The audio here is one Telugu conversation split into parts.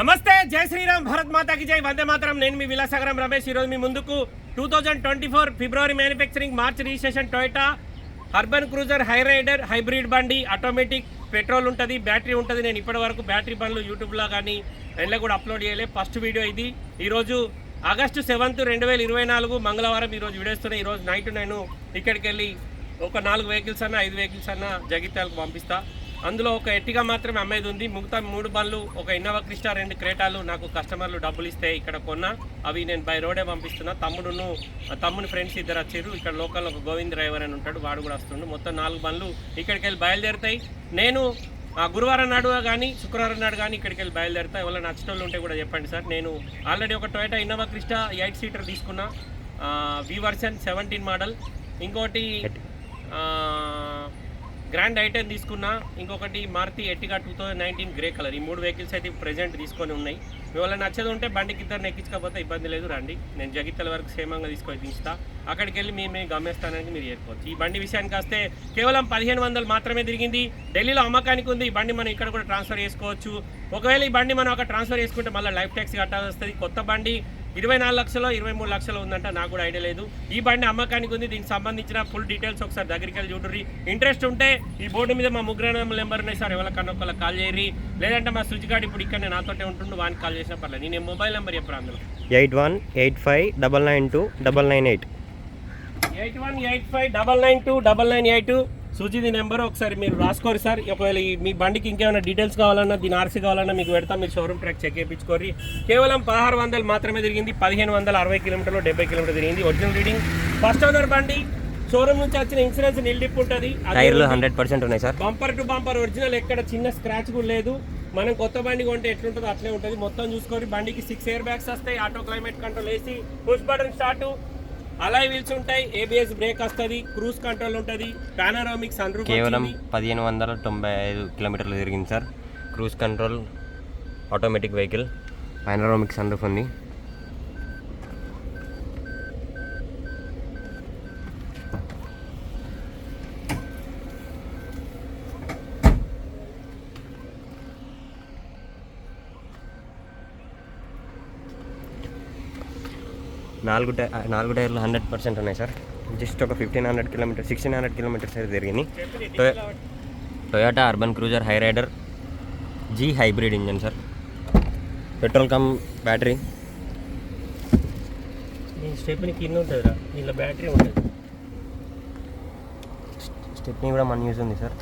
నమస్తే జై శ్రీరామ్ భారత్ మాతాకి జై. వందే మాతరం. నేను మీ విలాసాగరం రమేష్. ఈరోజు మీ ముందుకు two thousand twenty four February manufacturing March registration Toyota Urban Cruiser Hyryder hybrid బండి. ఆటోమేటిక్ పెట్రోల్ ఉంటుంది బ్యాటరీ ఉంటుంది. నేను ఇప్పటి వరకు బ్యాటరీ బండ్లు యూట్యూబ్లో కానీ వెళ్ళి కూడా అప్లోడ్ చేయలే. ఫస్ట్ వీడియో ఇది. ఈరోజు ఆగస్టు సెవెంత్ రెండు వేల ఇరవై నాలుగు మంగళవారం ఈరోజు విడేస్తున్నాయి ఈరోజు నైట్ నేను ఇక్కడికి వెళ్ళి ఒక నాలుగు వెహికల్స్ అన్న ఐదు వెహికల్స్ అన్న జగిత్యాలకు పంపిస్తాను అందులో ఒక ఎట్టిగా మాత్రమే అమ్మేది ఉంది. మిగతా మూడు బండ్లు ఒక ఇన్నోవా క్రిస్టా రెండు క్రేటాలు నాకు కస్టమర్లు డబ్బులు ఇస్తే ఇక్కడ కొన్నా. అవి నేను బై రోడే పంపిస్తున్నా. తమ్ముడును తమ్ముని ఫ్రెండ్స్ ఇద్దరు వచ్చారు. ఇక్కడ లోకల్ ఒక గోవింద్ డ్రైవర్ అని ఉంటాడు. వాడు కూడా వస్తుండు. మొత్తం నాలుగు బండ్లు ఇక్కడికి వెళ్ళి బయలుదేరుతాయి. నేను ఆ గురువారం నాడు కానీ శుక్రవారం నాడు కానీ ఇక్కడికి వెళ్ళి బయలుదేరుతా. ఎవరైనా నచ్చిన వాళ్ళు ఉంటే కూడా చెప్పండి సార్. నేను ఆల్రెడీ ఒక Toyota Innova Crysta eight seater తీసుకున్నా. V version seventeen model. ఇంకోటి గ్రాండ్ ఐటెన్ తీసుకున్నా ఇంకొకటి Maruti Ertiga two thousand nineteen grey colour ఈ మూడు వెహికల్స్ అయితే ప్రజెంట్ తీసుకొని ఉన్నాయి. ఇవాళ నచ్చదు ఉంటే బండికి ఇద్దరు ఎక్కించకపోతే ఇబ్బంది లేదు రండి. నేను జగిత్తల వరకు క్షేమంగా తీసుకొని తీస్తా అక్కడికి వెళ్ళి మేము మేము మీరు చేరుకోవచ్చు. ఈ బండి విషయానికి వస్తే కేవలం పదిహేను వందలు మాత్రమే తిరిగింది. ఢిల్లీలో అమ్మకానికి ఉంది. ఈ బండి మనం ఇక్కడ కూడా ట్రాన్స్ఫర్ చేసుకోవచ్చు. ఒకవేళ ఈ బండి మనం అక్కడ ట్రాన్స్ఫర్ చేసుకుంటే మళ్ళీ లైఫ్ ట్యాక్స్ కట్టాల్సి వస్తుంది. కొత్త బండి ఇరవై నాలుగు లక్షలు ఇరవై మూడు లక్షలు ఉందంట. నాకు కూడా ఐడియా లేదు. ఈ బండి అమ్మకానికి ఉంది. దీనికి సంబంధించిన ఫుల్ డీటెయిల్స్ ఒకసారి దగ్గరికి వెళ్ళి చూడరి ఇంట్రెస్ట్ ఉంటే ఈ బోర్డు మీద మా ముగ్గురు నెంబర్ ఉన్నాయి సార్. ఎవరికన్నా ఒకళ్ళకి కాల్ చేయరి లేదంటే మా స్విచ్ గార్డ్ ఇప్పుడు ఇక్కడ నాతోటే ఉంటుండు. వానికి కాల్ చేసినా పర్లేదు. నేను మొబైల్ నెంబర్ చెప్పరా అందులో? Eight one eight five double nine two double nine eight. Eight one eight five double nine two double nine eight. సుజిది number ఒకసారి మీరు రాసుకోరు సార్. ఒకవేళ మీ బండికి ఇంకేమైనా డీటెయిల్స్ కావాలన్నా దీని ఆర్సీ కావాలన్నా మీకు పెడతా మీరు షోరూమ్ ట్రాక్ చెక్ చేయించుకోరి కేవలం పదహారు వందలు మాత్రమే తిరిగింది పదిహేను వందల అరవై కిలోమీటర్లు డెబ్బై కిలోమీటర్ తిరిగింది. ఒరిజినల్ రీడింగ్ ఫస్ట్ ఓనర్ బండి షోరూమ్ నుంచి వచ్చిన ఇన్సూరెన్స్ నిల్డిప్ ఉంటుంది. టైర్లు హండ్రెడ్ పర్సెంట్ ఉన్నాయి sir. Bumper to bumper original ఎక్కడ చిన్న స్క్రాచ్ కూడా లేదు. మనం కొత్త బండి కొంటే ఎట్లుంటుందో అట్లే ఉంటుంది. మొత్తం చూసుకొని బండికి సిక్స్ ఎయిర్ బ్యాగ్స్ వస్తాయి ఆటో క్లైమేట్ కంట్రోల్ వేసి push button start alloy wheels ఉంటాయి ఏబిఎస్ బ్రేక్ వస్తుంది క్రూజ్ కంట్రోల్ ఉంటుంది పానారోమిక్ సన్ రూఫ్ కేవలం పదిహేను వందల తొంభై ఐదు కిలోమీటర్లు తిరిగింది sir. Cruise control automatic vehicle panoramic sunroof ఉంది. నాలుగు టై నాలుగు టైర్లు హండ్రెడ్ పర్సెంట్ ఉన్నాయి సార్. జస్ట్ ఒక fifteen hundred kilometre sixteen hundred kilometres అయితే తిరిగినాయి. టొయో- Toyota Urban Cruiser Hyryder G hybrid engine sir. Petrol cum battery. Stepney కింద ఉంటుందిరా బ్యాటరీ ఉంటుంది. స్టెప్నీ కూడా మన యూజ్ ఉంది సార్.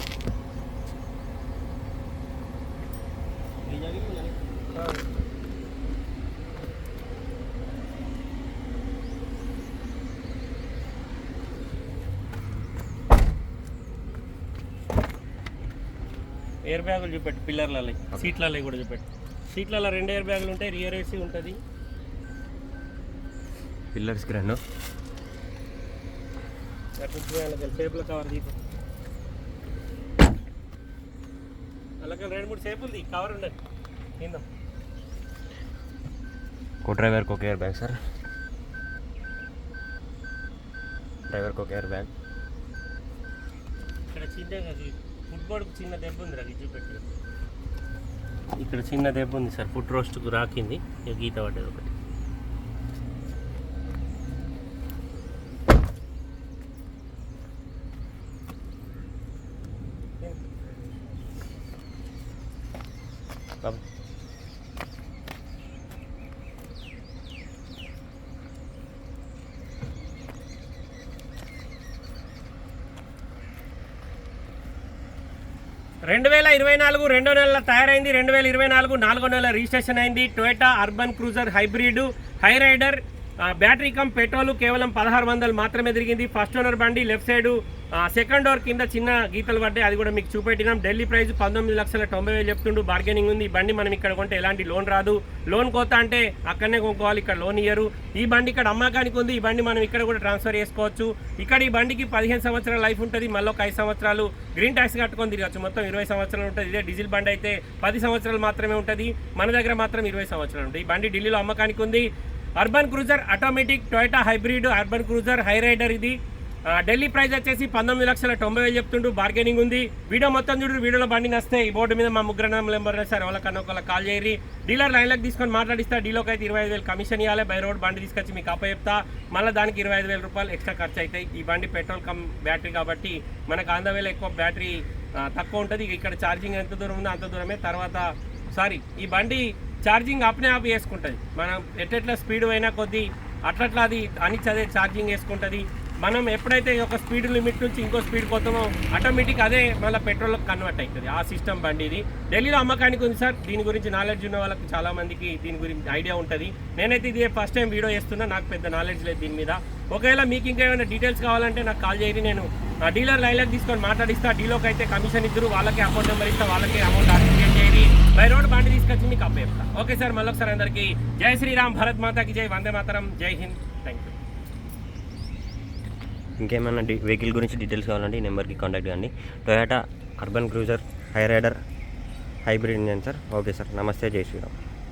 ఎయిర్ బ్యాగులు చూపెట్టు పిల్లర్లలో సీట్లలో కూడా చూపెట్టు. సీట్లలో రెండు ఎయిర్ బ్యాగులు ఉంటాయి రియర్ ఏసీ ఉంటుంది. పిల్లర్స్కి రెండు సేపుల కవర్ తీపు అలాగే రెండు మూడు సేపులు తీ కవర్ ఉండదు. కింద కో డ్రైవర్కి ఒక ఎయిర్ బ్యాగ్ సార్ డ్రైవర్కి ఒక ఎయిర్ బ్యాగ్ ఇక్కడ చిన్న చిన్న దెబ్బ ఉంది ఇక్కడ చిన్న దెబ్బ ఉంది సార్ ఫుట్ రోస్ట్కు రాకింది గీత పడ్డది ఒకటి. బాబు రెండు వేల ఇరవై నాలుగు రెండో నెల తయారైంది. రెండు వేల ఇరవై నాలుగు నాలుగో నెల రిజిస్ట్రేషన్ అయింది. Toyota Urban Cruiser hybrid Hyryder battery cum petrol కేవలం పదహారు వందలు మాత్రమే తిరిగింది. ఫస్ట్ ఓనర్ బండి లెఫ్ట్ సైడ్ సెకండ్ డోర్ కింద చిన్న గీతలు పడ్డాయి. అది కూడా మీకు చూపెట్టినాం. ఢిల్లీ ప్రైస్ పంతొమ్మిది లక్షల తొంభై వేలు చెప్తుండు. బార్గెనింగ్ ఉంది. ఈ బండి మనం ఇక్కడ కొంటే ఎలాంటి లోన్ రాదు. లోన్ కోత అంటే అక్కడనే కొనుక్కోవాలి. ఇక్కడ లోన్ ఇయ్యరు. ఈ బండి ఇక్కడ అమ్మకానికి ఉంది. ఈ బండి మనం ఇక్కడ కూడా ట్రాన్స్ఫర్ చేసుకోవచ్చు. ఇక్కడ ఈ బండికి పదిహేను సంవత్సరాల లైఫ్ ఉంటుంది. మళ్ళీ ఒక ఐదు సంవత్సరాలు గ్రీన్ ట్యాక్స్ కట్టుకొని తిరగచ్చు. మొత్తం ఇరవై సంవత్సరాలు ఉంటుంది. ఇదే డీజిల్ బండి అయితే పది సంవత్సరాలు మాత్రమే ఉంటుంది. మన దగ్గర మాత్రం ఇరవై సంవత్సరాలు ఉంటాయి ఈ బండి ఢిల్లీలో అమ్మకానికి ఉంది. Urban Cruiser automatic Toyota hybrid Urban Cruiser Hyryder ఇది. ఢిల్లీ ప్రైజ్ వచ్చేసి పంతొమ్మిది లక్షల తొంభై వేలు చెప్తుంటూ బార్గెనింగ్ ఉంది. వీడియో మొత్తం చూడు వీడియోలో బండి నస్తే ఈ బోర్డు మీద మా ముగ్గురు నెంబర్ సార్ వాళ్ళకన్నా ఒకళ్ళ కాల్ చేయరి డీలర్ లైన్లకు తీసుకొని మాట్లాడిస్తా. డీలోకి అయితే ఇరవై ఐదు వేలు కమిషన్ ఇవ్వాలి బై రోడ్ బండి తీసుకొచ్చి మీకు అప్ప చెప్తా. మళ్ళీ దానికి ఇరవై ఐదు వేల రూపాయలు ఎక్స్ట్రా ఖర్చు అవుతాయి ఈ బండి పెట్రోల్ కమ్ బ్యాటరీ కాబట్టి మనకు ఆంధ్రవేలో ఎక్కువ బ్యాటరీ తక్కువ ఉంటుంది. ఇక్కడ ఛార్జింగ్ ఎంత దూరం ఉందో అంత దూరమే. తర్వాత సారీ ఈ బండి ఛార్జింగ్ అప్నే ఆప్ చేసుకుంటుంది. మనం ఎట్లెట్లా స్పీడ్ అయినా కొద్దీ అట్లట్లా అది అని చదివే ఛార్జింగ్ వేసుకుంటుంది మనం ఎప్పుడైతే ఒక స్పీడ్ లిమిట్ నుంచి ఇంకో స్పీడ్ పోతామో ఆటోమేటిక్ అదే మళ్ళీ పెట్రోల్ కన్వర్ట్ అవుతుంది ఆ సిస్టమ్ బండి ఇది. ఢిల్లీలో అమ్మకానికి ఉంది సార్. దీని గురించి నాలెడ్జ్ ఉన్న వాళ్ళకి చాలామందికి దీని గురించి ఐడియా ఉంటుంది. నేనైతే ఇది ఫస్ట్ టైం వీడియో చేస్తున్నా. నాకు పెద్ద నాలెడ్జ్ లేదు దీని మీద. ఒకవేళ మీకు ఇంకా ఏమైనా డీటెయిల్స్ కావాలంటే నాకు కాల్ చేయండి. నేను ఆ డీలర్ లైన్లకు తీసుకొని మాట్లాడిస్తా. డీలోకి అయితే కమిషన్ ఇద్దరు వాళ్ళకి అకౌంట్ నెంబర్ ఇస్తా వాళ్ళకి అమౌంట్ అప్లికేట్ చేయండి. బై రోడ్ బండి తీసుకొచ్చి మీకు అప్పేస్తా ఓకే సార్ మళ్ళొకసారి అందరికీ జై శ్రీరామ్. భరత్ మాతాకి జై. వందే మాతరం. జై హింద్. థ్యాంక్ యూ ఇంకేమైనా డి వెహికల్ గురించి డీటెయిల్స్ కావాలంటే ఈ నెంబర్కి కాంటాక్ట్ కండి Toyota Urban Cruiser Hyryder hybrid engine sir. Okay sir. నమస్తే. జై శ్రీరామ్.